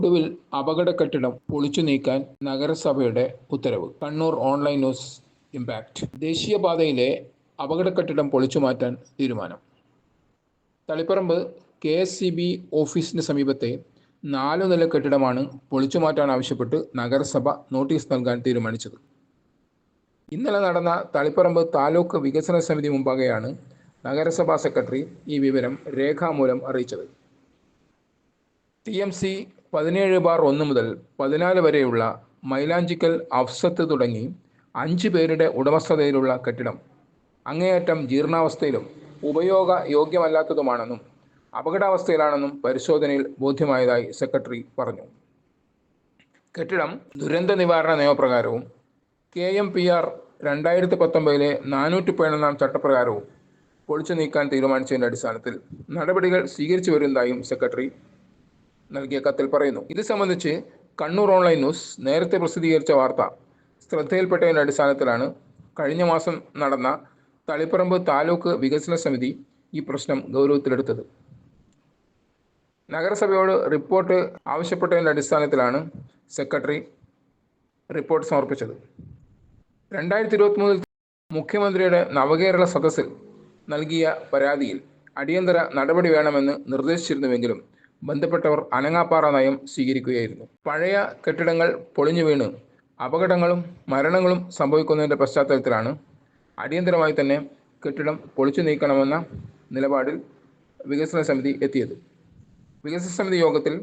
ഒടുവിൽ അപകട കെട്ടിടം പൊളിച്ചു നീക്കാൻ നഗരസഭയുടെ ഉത്തരവ്. കണ്ണൂർ ഓൺലൈൻ ന്യൂസ് ഇമ്പാക്റ്റ് ദേശീയപാതയിലെ അപകട കെട്ടിടം പൊളിച്ചു മാറ്റാൻ തീരുമാനം. Taliparamba K S C B ഓഫീസിന് സമീപത്തെ നാലു നില കെട്ടിടമാണ് പൊളിച്ചു മാറ്റാൻ ആവശ്യപ്പെട്ട് നഗരസഭ നോട്ടീസ് നൽകാൻ തീരുമാനിച്ചത്. ഇന്നലെ നടന്ന തളിപ്പറമ്പ് താലൂക്ക് വികസന സമിതി മുമ്പാകെയാണ് നഗരസഭാ സെക്രട്ടറി ഈ വിവരം രേഖാമൂലം അറിയിച്ചത്. ടി എം സി പതിനേഴ് ബാർ ഒന്ന് മുതൽ പതിനാല് വരെയുള്ള മൈലാഞ്ചിക്കൽ അഫ്സത്ത് തുടങ്ങി അഞ്ച് പേരുടെ ഉടമസ്ഥതയിലുള്ള കെട്ടിടം. അങ്ങേയറ്റം ജീർണാവസ്ഥയിലും ഉപയോഗ യോഗ്യമല്ലാത്തതുമാണെന്നും അപകടാവസ്ഥയിലാണെന്നും പരിശോധനയിൽ ബോധ്യമായതായി സെക്രട്ടറി പറഞ്ഞു. കെട്ടിടം ദുരന്ത നിവാരണ നിയമപ്രകാരവും കെ എം പി ആർ രണ്ടായിരത്തി പത്തൊമ്പതിലെ നാനൂറ്റി പതിനൊന്നാം ചട്ടപ്രകാരവും പൊളിച്ചു നീക്കാൻ തീരുമാനിച്ചതിന്റെ അടിസ്ഥാനത്തിൽ നടപടികൾ സ്വീകരിച്ചു വരുന്നതായും സെക്രട്ടറി നൽകിയ കത്തിൽ പറയുന്നു. ഇത് സംബന്ധിച്ച് കണ്ണൂർ ഓൺലൈൻ ന്യൂസ് നേരത്തെ പ്രസിദ്ധീകരിച്ച വാർത്ത. ശ്രദ്ധയിൽപ്പെട്ടതിന്റെ അടിസ്ഥാനത്തിലാണ് കഴിഞ്ഞ മാസം നടന്ന തളിപ്പറമ്പ് താലൂക്ക് വികസന സമിതി ഈ പ്രശ്നം ഗൗരവത്തിലെടുത്തത്. നഗരസഭയോട് റിപ്പോർട്ട് ആവശ്യപ്പെട്ടതിന്റെ അടിസ്ഥാനത്തിലാണ് സെക്രട്ടറി റിപ്പോർട്ട് സമർപ്പിച്ചത്. രണ്ടായിരത്തി ഇരുപത്തിമൂന്നിൽ മുഖ്യമന്ത്രിയുടെ നവകേരള സദസ്സിൽ നൽകിയ പരാതിയിൽ അടിയന്തര നടപടി വേണമെന്ന് നിർദ്ദേശിച്ചിരുന്നുവെങ്കിലും ബന്ധപ്പെട്ടവർ അനങ്ങാപ്പാറ നയം സ്വീകരിക്കുകയായിരുന്നു. പഴയ കെട്ടിടങ്ങൾ പൊളിഞ്ഞു വീണ് അപകടങ്ങളും മരണങ്ങളും സംഭവിക്കുന്നതിന്റെ പശ്ചാത്തലത്തിലാണ് അടിയന്തരമായി തന്നെ കെട്ടിടം പൊളിച്ചു നീക്കണമെന്ന നിലപാടിൽ വികസന സമിതി എത്തിയത്. വികസന സമിതി യോഗത്തിൽ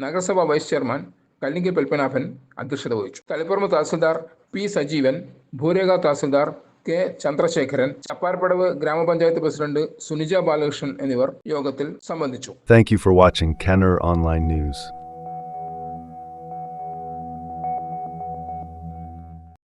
നഗരസഭാ വൈസ് ചെയർമാൻ കല്ലിങ്കൽ പത്മനാഭൻ അധ്യക്ഷത വഹിച്ചു. തളിപ്പറമ്പ് തഹസിൽദാർ പി സജീവൻ ഭൂരേഖ തഹസിൽദാർ കെ ചന്ദ്രശേഖരൻ ചപ്പാർപ്പടവ് ഗ്രാമപഞ്ചായത്ത് പ്രസിഡന്റ് സുനിജ ബാലകൃഷ്ണൻ എന്നിവർ യോഗത്തിൽ സംബന്ധിച്ചു thank you for Kenner Online News.